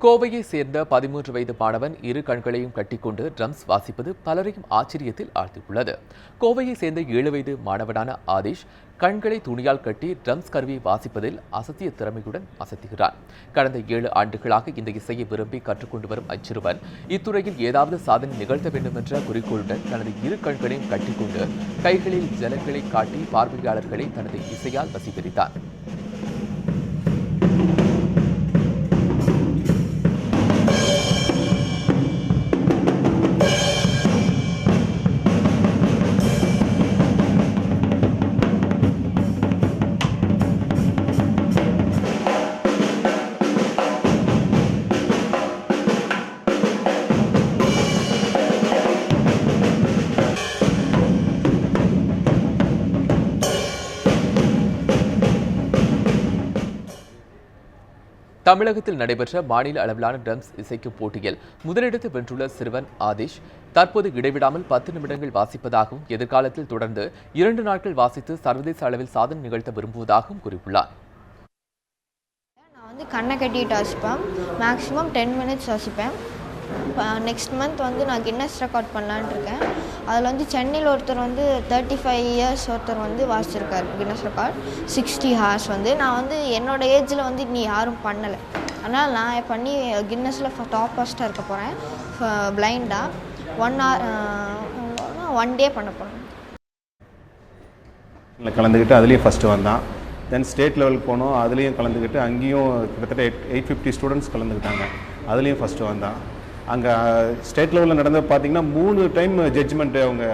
கோவையை சேர்ந்த பதிமூன்று வயது மாணவன் இரு கண்களையும் கட்டிக்கொண்டு ட்ரம்ஸ் வாசிப்பது பலரையும் ஆச்சரியத்தில் ஆழ்த்தியுள்ளது. கோவையை சேர்ந்த ஏழு வயது மாணவனான ஆதிஷ் கண்களை துணியால் கட்டி ட்ரம்ஸ் கருவியை வாசிப்பதில் அசத்திய திறமையுடன் அசத்துகிறான் கடந்த ஏழு ஆண்டுகளாக இந்த இசையை விரும்பி கற்றுக்கொண்டு வரும் அச்சிறுவன் இத்துறையில் ஏதாவது சாதனை நிகழ்த்த வேண்டும் என்ற குறிக்கோளுடன் தனது இரு கண்களையும் கட்டிக்கொண்டு கைகளில் ஜலங்களை காட்டி பார்வையாளர்களை தனது இசையால் வசீகரித்தான் தமிழகத்தில் நடைபெற்ற மாநில அளவிலான ட்ரம்ஸ் இசைக்கும் போட்டியில் முதலிடத்தை வென்றுள்ள சிறுவன் ஆதிஷ் தற்போது இடைவிடாமல் பத்து நிமிடங்கள் வாசிப்பதாகவும் எதிர்காலத்தில் தொடர்ந்து இரண்டு நாட்கள் வாசித்து சர்வதேச அளவில் சாதனை நிகழ்த்த விரும்புவதாகவும் கூறியுள்ளார். நான் வந்து கண்ணை கட்டிட்டு வாசிப்பேன். மேக்ஸிமம் டென் மினிட்ஸ் வாசிப்பேன். நெக்ஸ்ட் மந்த் வந்து நான் கின்னஸ் ரெக்கார்ட் பண்ணலான்னு இருக்கேன். அதில் வந்து சென்னையில் ஒருத்தர் வந்து தேர்ட்டி ஃபைவ் இயர்ஸ் ஒருத்தர் வந்து வாசிச்சிருக்கார் கின்னஸ் ரெக்கார்ட் சிக்ஸ்டி ஹார்ஸ் வந்து. நான் வந்து என்னோட ஏஜில் வந்து நீ யாரும் பண்ணலை. ஆனால் நான் பண்ணி கின்னஸில் டாப் ஃபஸ்ட்டாக இருக்க போகிறேன் பிளைண்டாக ஒன் ஹவர் ஒன் டே பண்ண போகிறேன் கலந்துக்கிட்டு அதுலேயும் ஃபஸ்ட்டு வந்தான் தென். ஸ்டேட் லெவலுக்கு போனோம் அதுலேயும் கலந்துக்கிட்டு அங்கேயும் கிட்டத்தட்ட எயிட் எயிட் ஃபிஃப்டி ஸ்டூடெண்ட்ஸ் கலந்துக்கிட்டாங்க அதுலேயும் ஃபஸ்ட்டு வந்தான் அங்கே ஸ்டேட் லெவலில் நடந்தது பார்த்தீங்கன்னா மூணு டைம் ஜட்ஜ்மெண்ட்டு அவங்க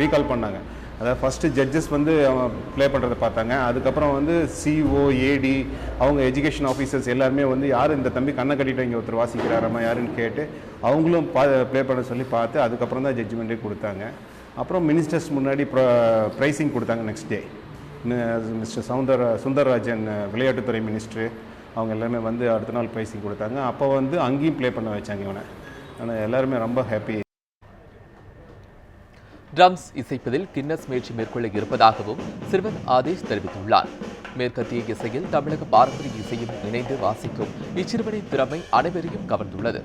ரீகால் பண்ணாங்க. அதாவது ஃபஸ்ட்டு ஜட்ஜஸ் வந்து அவங்க ப்ளே பண்ணுறதை பார்த்தாங்க. அதுக்கப்புறம் வந்து சிஓ ஏடி அவங்க எஜுகேஷன் ஆஃபீஸர்ஸ் எல்லாருமே வந்து யார் இந்த தம்பி கண்ணை கட்டிட்டு இங்கே ஒருத்தர் வாசிக்கிறாரம்மா யாருன்னு கேட்டு அவங்களும் பா ப்ளே பண்ண சொல்லி பார்த்து அதுக்கப்புறம் தான் ஜட்ஜ்மெண்ட்டே கொடுத்தாங்க. அப்புறம் மினிஸ்டர்ஸ் முன்னாடி ப்ரா ப்ரைஸிங் கொடுத்தாங்க next day mister Soundara Sundararajan விளையாட்டுத்துறை மினிஸ்டரு அவங்க எல்லாமே வந்து அடுத்த நாள் ப்ரைஸிங் கொடுத்தாங்க. அப்போ வந்து அங்கேயும் ப்ளே பண்ண வச்சாங்க இவனை. ஆனால் எல்லாருமே ரொம்ப ஹாப்பி ட்ரம்ஸ் இசைப்பதில் கின்னஸ் முயற்சி மேற்கொள்ள இருப்பதாகவும் சிறுவன் ஆதேஷ் தெரிவித்துள்ளார். மேற்கத்திய இசையில் தமிழக பாரம்பரிய இசையும் இணைந்து வாசிக்கும் இச்சிறுவனின் திறமை அனைவரையும் கவர்ந்துள்ளது.